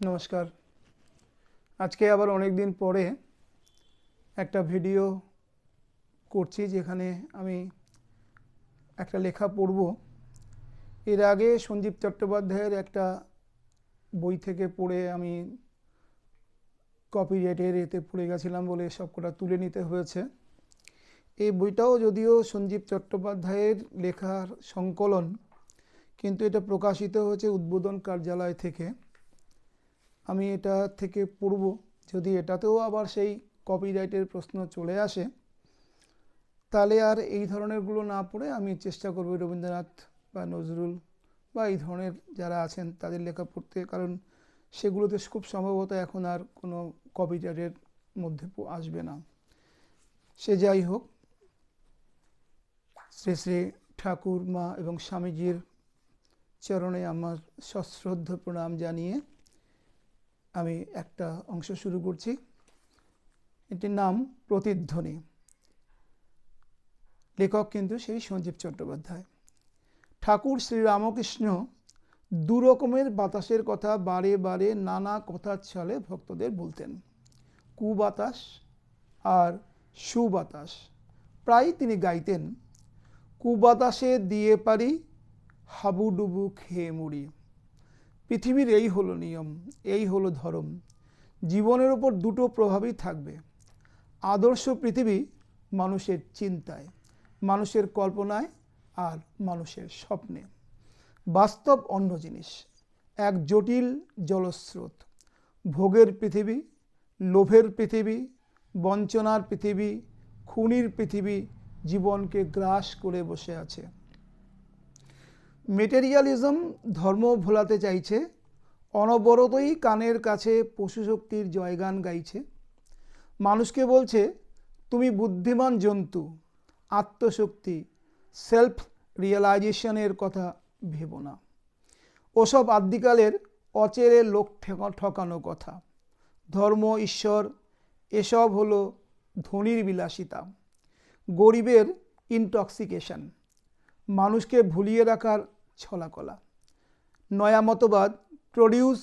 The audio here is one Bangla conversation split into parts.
নমস্কার। আজকে আবার অনেক দিন পরে একটা ভিডিও করছি যেখানে আমি একটা লেখা পড়ব। এর আগে সঞ্জীব চট্টোপাধ্যায়ের একটা বই থেকে পড়ে আমি কপিরাইটের এতে পড়ে গেছিলাম বলে সবকটা তুলে নিতে হয়েছে। এই বইটাও যদিও সঞ্জীব চট্টোপাধ্যায়ের লেখার সংকলন, কিন্তু এটা প্রকাশিত হয়েছে উদ্বোধন কার্যালয় থেকে। আমি এটা থেকে পড়ব। যদি এটাতেও আবার সেই কপিরাইটের প্রশ্ন চলে আসে, তাহলে আর এই ধরনেরগুলো না পড়ে আমি চেষ্টা করব রবীন্দ্রনাথ বা নজরুল বা এই ধরনের যারা আছেন তাদের লেখা পড়তে। কারণ সেগুলোতে খুব সম্ভবত এখন আর কোনো কপিরাইটের মধ্যে আসবে না। সে যাই হোক, শ্রী শ্রী ঠাকুর মা এবং স্বামীজির চরণে আমার সশ্রদ্ধ প্রণাম জানিয়ে আমি একটা অংশ শুরু করছি। এটির নাম প্রতিধ্বনি। লেখক কিন্তু সেই সঞ্জীব চট্টোপাধ্যায়। ঠাকুর শ্রীরামকৃষ্ণ দু রকমের বাতাসের কথা বারে বারে নানা কথার ছলে ভক্তদের বলতেন। কুবাতাস আর সুবাতাস প্রায় তিনি গাইতেন, কুবাতাসে দিয়ে পারি হাবুডুবু খেয়ে মরি পৃথিবীর এই হলো নিয়ম, এই হলো ধর্ম। জীবনের ওপর দুটো প্রভাবই থাকবে। আদর্শ পৃথিবী মানুষের চিন্তায়, মানুষের কল্পনায় আর মানুষের স্বপ্নে। বাস্তব অন্য জিনিস, এক জটিল জলস্রোত। ভোগের পৃথিবী, লোভের পৃথিবী, বঞ্চনার পৃথিবী, খুনির পৃথিবী জীবনকে গ্রাস করে বসে আছে। মেটেরিয়ালিজম ধর্ম ভোলাতে চাইছে, অনবরতই কানের কাছে পশুশক্তির জয়গান গাইছে। মানুষকে বলছে, তুমি বুদ্ধিমান জন্তু, আত্মশক্তি সেলফ রিয়েলাইজেশনের কথা ভেবো না। ওসব আদ্যিকালের অচেরে লোক ঠেকা- ঠকানো কথা। ধর্ম, ঈশ্বর, এসব হলো ধনির বিলাসিতা। গরিবের ইনটক্সিকেশন মানুষকে ভুলিয়ে রাখার ছলাকলা। নয়া মতবাদ প্রডিউস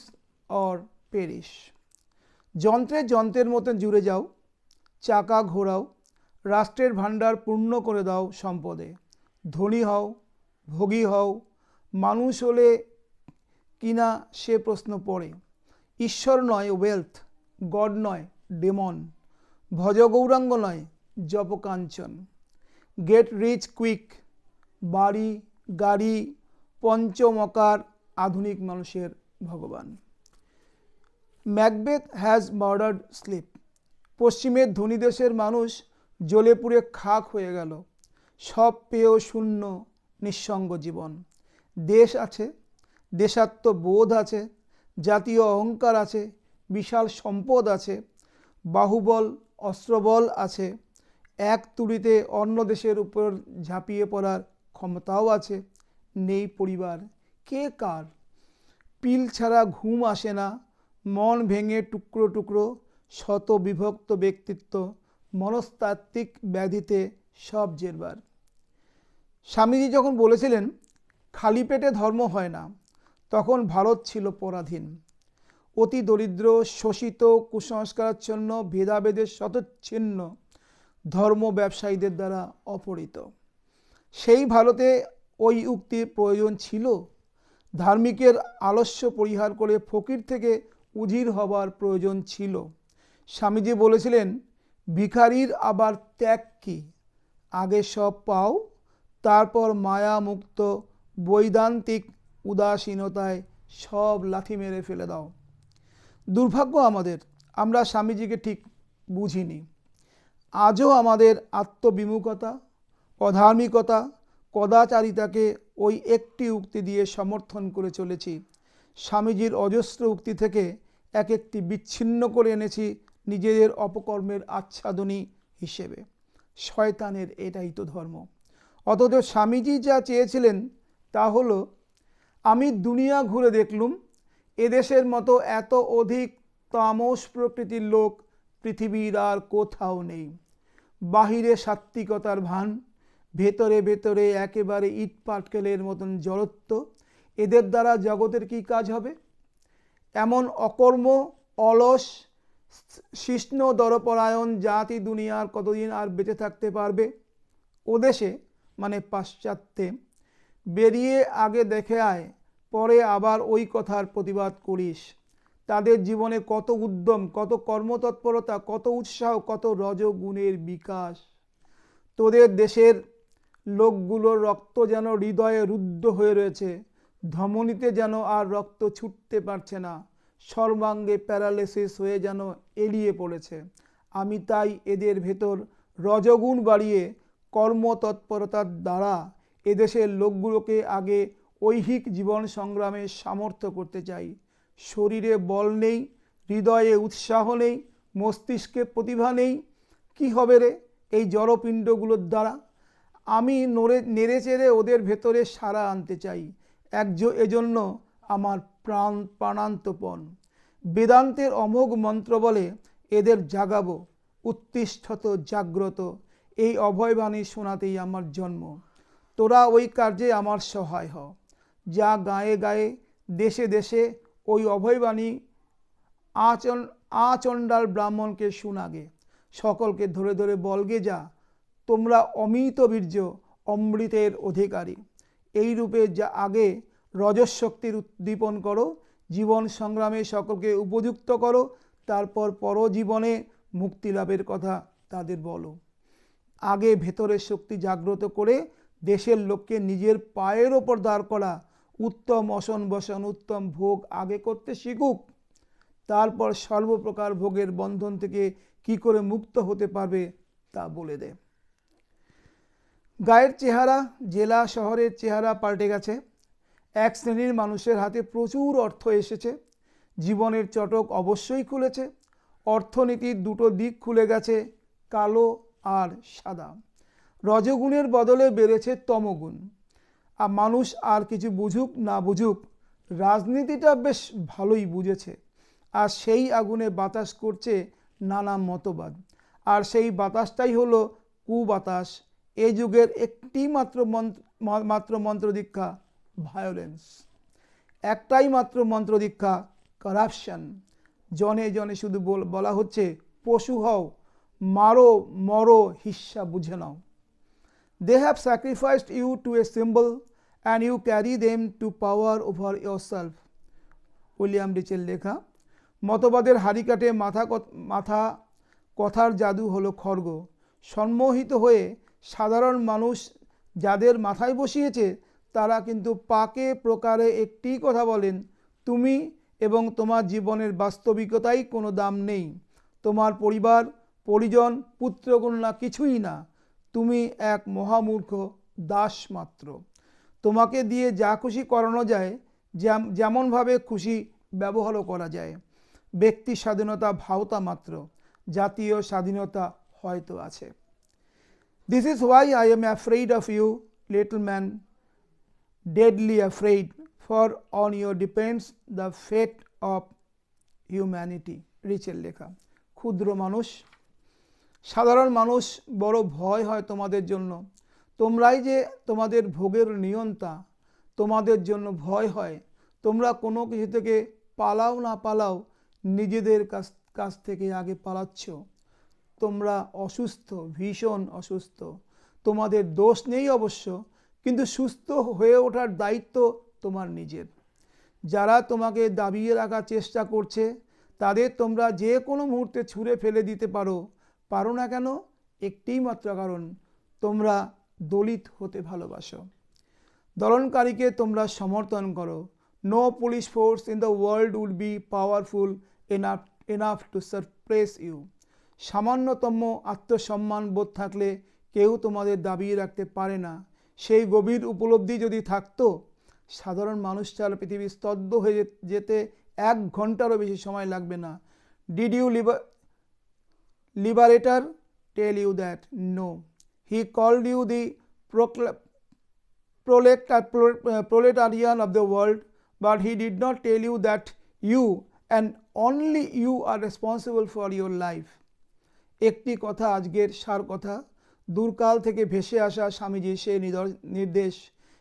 অর পেরিশ যন্ত্রে যন্ত্রের মতন জুড়ে যাও, চাকা ঘোরাও, রাষ্ট্রের ভাণ্ডার পূর্ণ করে দাও সম্পদে। ধনী হও, ভোগী হও, মানুষ হলে কিনা সে প্রশ্ন পড়ে। ঈশ্বর নয় ওয়েলথ গড নয় ডেমন ভজ গৌরাঙ্গ নয় জপকাঞ্চন। গেট রিচ কুইক বাড়ি, গাড়ি পঞ্চমকার আধুনিক মানুষের ভগবান। Macbeth has murdered sleep. পশ্চিমের ধনী দেশের মানুষ জ্বলে পুড়ে খাক হয়ে গেল। সব পেয়েও শূন্য নিঃসঙ্গ জীবন। দেশ আছে, দেশাত্মবোধ আছে, জাতীয় অহংকার আছে, বিশাল সম্পদ আছে, বাহুবল, অস্ত্রবল আছে, এক তুড়িতে অন্য দেশের উপর ঝাঁপিয়ে পড়ার ক্ষমতাও আছে নেই পরিবার। কে কার? পিল ছাড়া ঘুম আসে না, মন ভেঙে টুকরো টুকরো, শত বিভক্ত ব্যক্তিত্ব, মনস্তাত্ত্বিক ব্যাধিতে সব জেরবার। স্বামীজি যখন বলেছিলেন, খালি পেটে ধর্ম হয় না তখন ভারত ছিল পরাধীন। অতি দরিদ্র, শোষিত, কুসংস্কারাচ্ছন্ন, ভেদাভেদের শতচ্ছিন্ন ধর্ম ব্যবসায়ীদের দ্বারা অপহৃত। সেই ভারতে ওই উক্তির প্রয়োজন ছিল। ধার্মিকের আলস্য পরিহার করে ফকির থেকে উজির হবার প্রয়োজন ছিল। স্বামীজি বলেছিলেন, ভিখারির আবার ত্যাগ কি? আগে সব পাও, তারপর মায়া মুক্ত বৈদান্তিক উদাসীনতায় সব লাথি মেরে ফেলে দাও। দুর্ভাগ্য আমাদের, আমরা স্বামীজিকে ঠিক বুঝিনি। আজও আমাদের আত্মবিমুখতা, অধার্মিকতা কদাচারিতাকে ওই একটি উক্তি দিয়ে সমর্থন করে চলেছি। স্বামীজির অজস্র উক্তি থেকে এক একটি বিচ্ছিন্ন করে এনেছি নিজেদের অপকর্মের আচ্ছাদনী হিসেবে। শয়তানের এটাই তো ধর্ম। অথচ স্বামীজি যা চেয়েছিলেন তা হলো, আমি দুনিয়া ঘুরে দেখলুম, এদেশের মতো এত অধিক তামস প্রকৃতির লোক পৃথিবীর আর কোথাও নেই। বাহিরে সাত্ত্বিকতার ভান ভেতরে ভেতরে একেবারে ইট পাটকেলের মতন জড়ত্ব। এদের দ্বারা জগতের কি কাজ হবে? এমন অকর্ম, অলস শিষ্ণ দরপরায়ণ জাতি দুনিয়ার কতদিন আর বেঁচে থাকতে পারবে? ওদেশে মানে পাশ্চাত্যে, বেরিয়ে আগে দেখে আয়, পরে আবার ওই কথার প্রতিবাদ করিস। তাদের জীবনে কত উদ্যম, কত কর্মতৎপরতা, কত উৎসাহ, কত রজগুণের বিকাশ। তোদের দেশের লোকগুলোর রক্ত যেন হৃদয়ে রুদ্ধ হয়ে রয়েছে, ধমনীতে যেন আর রক্ত ছুটতে পারছে না, সর্বাঙ্গে প্যারালাইসিস হয়ে যেন এড়িয়ে পড়েছে। আমি তাই এদের ভেতর রজগুণ বাড়িয়ে কর্মতৎপরতার দ্বারা এদেশের লোকগুলোকে আগে ঐহিক জীবন সংগ্রামে সামর্থ্য করতে চাই। শরীরে বল নেই, হৃদয়ে উৎসাহ নেই, মস্তিষ্কে প্রতিভা নেই, কি হবে রে এই জড়পিণ্ডগুলোর দ্বারা? আমি নড়ে, নেড়ে চেড়ে ওদের ভেতরে সারা আনতে চাই। একজ এজন্য আমার প্রাণ প্রাণান্তপণ। বেদান্তের অমোঘ মন্ত্র বলে এদের জাগাবো। উত্তিষ্ঠত জাগ্রত। এই অভয়বাণী শোনাতেই আমার জন্ম। তোরা ওই কার্যে আমার সহায় হ। যা গায়ে গায়ে, দেশে দেশে ওই অভয়বাণী আচন, আচণ্ডাল ব্রাহ্মণকে শুনাগে। সকলকে ধরে ধরে বলগে যা তোমরা অমিত বীর্য, অমৃতের অধিকারী। এই রূপে যা আগে রজশক্তির উদ্দীপন করো, জীবন সংগ্রামে সকলকে উপযুক্ত করো, তারপর পরজীবনে মুক্তি লাভের কথা তাদের বলো। আগে ভেতরের শক্তি জাগ্রত করে দেশের লোককে নিজের পায়ের ওপর দাঁড় করা, উত্তম অসন বসন, উত্তম ভোগ আগে করতে শিখুক। তারপর সর্বপ্রকার ভোগের বন্ধন থেকে কি করে মুক্ত হতে পারবে তা বলে দে। গায়ের চেহারা জেলা শহরের চেহারা পাল্টে গেছে। এক শ্রেণির মানুষের হাতে প্রচুর অর্থ এসেছে। জীবনের চটক অবশ্যই খুলেছে। অর্থনীতির দুটো দিক খুলে গেছে, কালো আর সাদা। রজগুণের বদলে বেড়েছে তমগুণ। আর মানুষ আর কিছু বুঝুক না বুঝুক, রাজনীতিটা বেশ ভালোই বুঝেছে। আর সেই আগুনে বাতাস করছে নানা মতবাদ। আর সেই বাতাসটাই হলো কুবাতাস এই যুগের একটি মাত্র মন্ত্র মাত্র মন্ত্র দীক্ষা ভায়োলেন্স একটাই মাত্র মন্ত্র দীক্ষা করাপশন জনে জনে শুধু বলা হচ্ছে, পশু হও, মারো, মরো, হিস্সা বুঝে নাও। They have sacrificed you to a symbol and you carry them to power over yourself William রিচের লেখা, মতবাদের হারিকাটে মাথা মাথা কথার জাদু হলো খর্গ সম্মোহিত হয়ে সাধারণ মানুষ যাদের মাথায় বসিয়েছে, তারা কিন্তু পাকে প্রকারে একটি কথা বলেন, তুমি এবং তোমার জীবনের বাস্তবিকতাই কোনো দাম নেই। তোমার পরিবার, পরিজন পুত্রকন্যা কিছুই না। তুমি এক মহামূর্খ দাস মাত্র। তোমাকে দিয়ে যা খুশি করানো যায় যেমনভাবে খুশি ব্যবহারও করা যায়। ব্যক্তি স্বাধীনতা ভাওতা মাত্র। জাতীয় স্বাধীনতা হয়তো আছে। This is why I am afraid of you little man deadly afraid, for on you depends the fate of humanity. রিচের লেখা। ক্ষুদ্র মানুষ। সাধারণ মানুষ বড় ভয় হয় তোমাদের জন্য। তোমরাই যে তোমাদের ভোগের নিয়ন্তা তোমাদের জন্য ভয় হয়। তোমরা কোনো কিছু থেকে পালাও না পালাও নিজেদের কাছ কাছ থেকে আগে পালাচ্ছ। তোমরা অসুস্থ, ভীষণ অসুস্থ। তোমাদের দোষ নেই অবশ্য, কিন্তু সুস্থ হয়ে ওঠার দায়িত্ব তোমার নিজের। যারা তোমাকে দাবিয়ে রাখার চেষ্টা করছে, তাদের তোমরা যে কোনো মুহূর্তে ছুঁড়ে ফেলে দিতে পারো। পারো না কেন? একটিই মাত্র কারণ, তোমরা দলিত হতে ভালোবাসো। দলনকারীকে তোমরা সমর্থন করো। No police force in the world would be powerful enough enough to suppress you সামান্যতম আত্মসম্মান বোধ থাকলে কেউ তোমাদের দাবিয়ে রাখতে পারে না। সেই গভীর উপলব্ধি যদি থাকতো সাধারণ মানুষ ছাড়া পৃথিবী স্তব্ধ হয়ে যেতে এক ঘন্টারও বেশি সময় লাগবে না। Did you liber liberator tell you that no he called you the proletarian of the world, but he did not tell you that you and only you are responsible for your life. একটি কথা আজকের সার কথা। দূরকাল থেকে ভেসে আসা স্বামীজি সে নির্দেশ,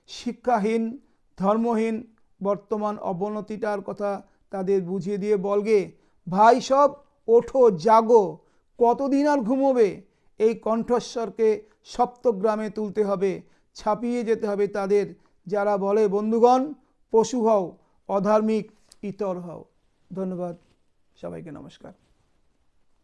শিক্ষাহীন, ধর্মহীন, বর্তমান অবনতিটার কথা তাদের বুঝিয়ে দিয়ে বলগে ভাই সব, ওঠো, জাগো, কতদিন আর ঘুমোবে? এই কণ্ঠস্বরকে সপ্তগ্রামে তুলতে হবে, ছাপিয়ে যেতে হবে তাদের। যারা বলে, বন্ধুগণ, পশু হও, অধার্মিক, ইতর হও। ধন্যবাদ সবাইকে, নমস্কার।